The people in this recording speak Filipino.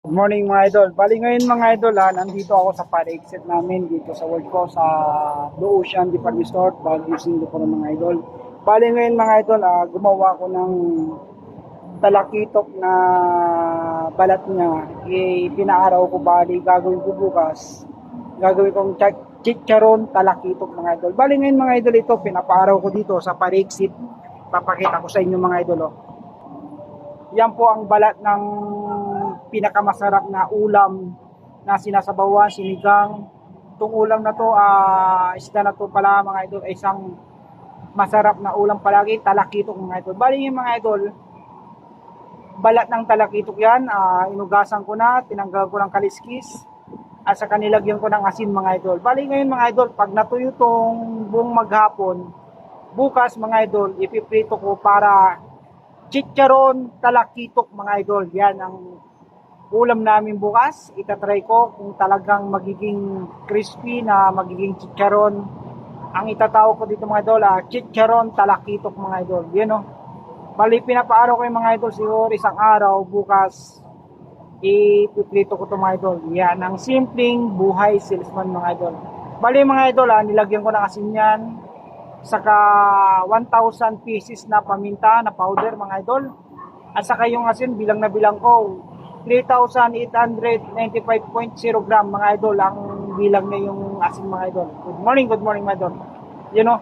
Good morning mga idol. Bali ngayon mga idol ha, nandito ako sa para exit namin dito sa world ko sa Blue Ocean Department Store, Baguio, Singapore mga idol. Bali ngayon mga idol, ah, gumawa ko ng talakitok na balat niya. Eh, pinaaraw ko bali, gagawin ko bukas. Gagawin kong ch- chicharon talakitok mga idol. Bali ngayon mga idol ito, pinapaaraw ko dito sa para exit. Papakita ko sa inyo mga idol. Oh. Yan po ang balat ng pinakamasarap na ulam na sinasabawan, sinigang. Itong ulam na to, ah, isda na to pala mga idol, isang masarap na ulam palagi, talakitok mga idol. Bali yung mga idol, balat ng talakitok yan, ah, inugasan ko na, tinanggal ko ng kaliskis, at sa kanilagyan ko ng asin mga idol. Bali ngayon mga idol, pag natuyo tong buong maghapon, bukas mga idol, ipiprito ko para chicharon talakitok mga idol. Yan ang ulam namin bukas. Itatry ko kung talagang magiging crispy na magiging chicharon. Ang itatawag ko dito mga idol, ah, chicharon talakitok mga idol. Yan o. Bali, pinapaaraw ko yung mga idol siguro isang araw bukas ipiprito ko to mga idol. Yan ang simpleng buhay salesman mga idol. Bali mga idol, ah, nilagyan ko ng asin yan. Saka 1,000 pieces na paminta na powder mga idol. At saka yung asin bilang na bilang ko 3,895.0 gram mga idol ang bilang na yung asin mga idol. Good morning, good morning mga idol. You know,